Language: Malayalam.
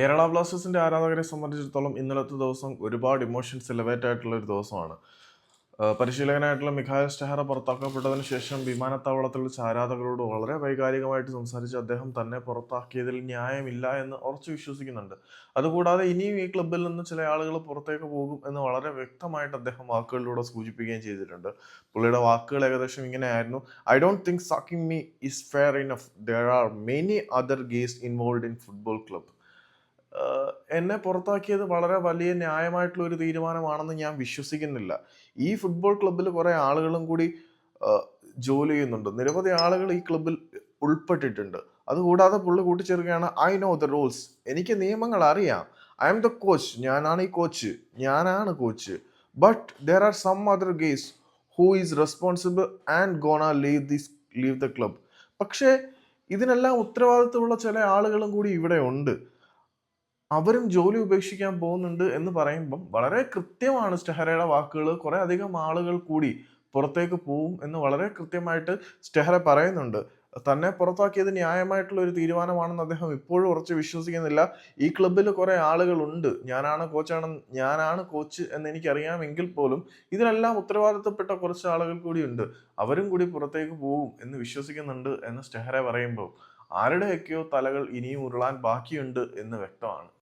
കേരള ബ്ലാസ്റ്റേഴ്സിന്റെ ആരാധകരെ സംബന്ധിച്ചിടത്തോളം ഇന്നലത്തെ ദിവസം ഒരുപാട് ഇമോഷൻസ് എലവേറ്റ് ആയിട്ടുള്ള ഒരു ദിവസമാണ്. പരിശീലകനായിട്ടുള്ള മിഖായൽ സ്റ്റെഹറ പുറത്താക്കപ്പെട്ടതിന് ശേഷം വിമാനത്താവളത്തിൽ വെച്ച് ആരാധകരോട് വളരെ വൈകാരികമായിട്ട് സംസാരിച്ച് അദ്ദേഹം തന്നെ പുറത്താക്കിയതിൽ ന്യായമില്ല എന്ന് ഉറച്ചു വിശ്വസിക്കുന്നുണ്ട്. അതുകൂടാതെ ഇനിയും ഈ ക്ലബിൽ നിന്ന് ചില ആളുകൾ പുറത്തേക്ക് പോകും എന്ന് വളരെ വ്യക്തമായിട്ട് അദ്ദേഹം വാക്കുകളിലൂടെ സൂചിപ്പിക്കുകയും ചെയ്തിട്ടുണ്ട്. പുള്ളിയുടെ വാക്കുകൾ ഏകദേശം ഇങ്ങനെയായിരുന്നു. I don't think sacking me is fair enough there are many other guys involve in football club ah എന്നെ പുറത്താക്കിയത് വളരെ വലിയ ന്യായമായിട്ടുള്ള ഒരു തീരുമാനമാണെന്ന് ഞാൻ വിശ്വസിക്കുന്നില്ല. ഈ ഫുട്ബോൾ ക്ലബ്ബിൽ കുറെ ആളുകളും കൂടി ജോലി ചെയ്യുന്നുണ്ട്. നിരവധി ആളുകൾ ഈ ക്ലബ്ബിൽ ഉൾപ്പെട്ടിട്ടുണ്ട്. അതുകൂടാതെ പുള്ളി കൂട്ടിച്ചേർക്കുകയാണ് ഐ നോ ദ റൂൾസ് എനിക്ക് നിയമങ്ങൾ അറിയാം. ഐ എം ദ കോച്ച് ഞാനാണ് ഈ കോച്ച് ഞാനാണ് coach but there are some other guys who is responsible and gonna leave this leave the club പക്ഷേ ഇതിനെല്ലാം ഉത്തരവാദിത്തമുള്ള ചില ആളുകളും കൂടി ഇവിടെ ഉണ്ട്. അവരും ജോലി ഉപേക്ഷിക്കാൻ പോകുന്നുണ്ട് എന്ന് പറയുമ്പം വളരെ കൃത്യമാണ് സ്റ്റെഹറയുടെ വാക്കുകൾ. കുറെ അധികം ആളുകൾ കൂടി പുറത്തേക്ക് പോവും എന്ന് വളരെ കൃത്യമായിട്ട് സ്റ്റെഹറ പറയുന്നുണ്ട്. തന്നെ പുറത്താക്കിയത് ന്യായമായിട്ടുള്ള ഒരു തീരുമാനമാണെന്ന് അദ്ദേഹം ഇപ്പോഴും ഉറച്ച് വിശ്വസിക്കുന്നില്ല. ഈ ക്ലബിൽ കുറെ ആളുകളുണ്ട്. ഞാനാണ് കോച്ചാണ് ഞാനാണ് കോച്ച് എന്ന് എനിക്കറിയാമെങ്കിൽ പോലും ഇതിനെല്ലാം ഉത്തരവാദിത്തപ്പെട്ട കുറച്ച് ആളുകൾ കൂടിയുണ്ട്. അവരും കൂടി പുറത്തേക്ക് പോവും എന്ന് വിശ്വസിക്കുന്നുണ്ട് എന്ന് സ്റ്റെഹറ പറയുമ്പോൾ ആരുടെയൊക്കെയോ തലകൾ ഇനിയും ഉരുളാൻ ബാക്കിയുണ്ട് എന്ന് വ്യക്തമാണ്.